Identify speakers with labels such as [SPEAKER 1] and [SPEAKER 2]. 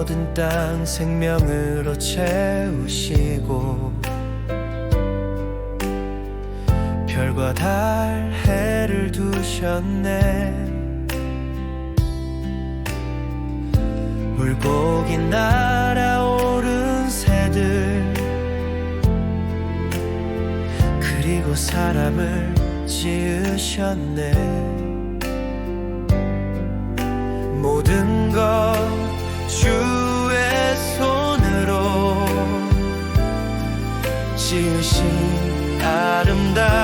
[SPEAKER 1] 모든 땅 생명으로 채우시고 별과 달 해를 두셨네. 물고기 날아오른 새들 그리고 사람을 지으셨네 아름다운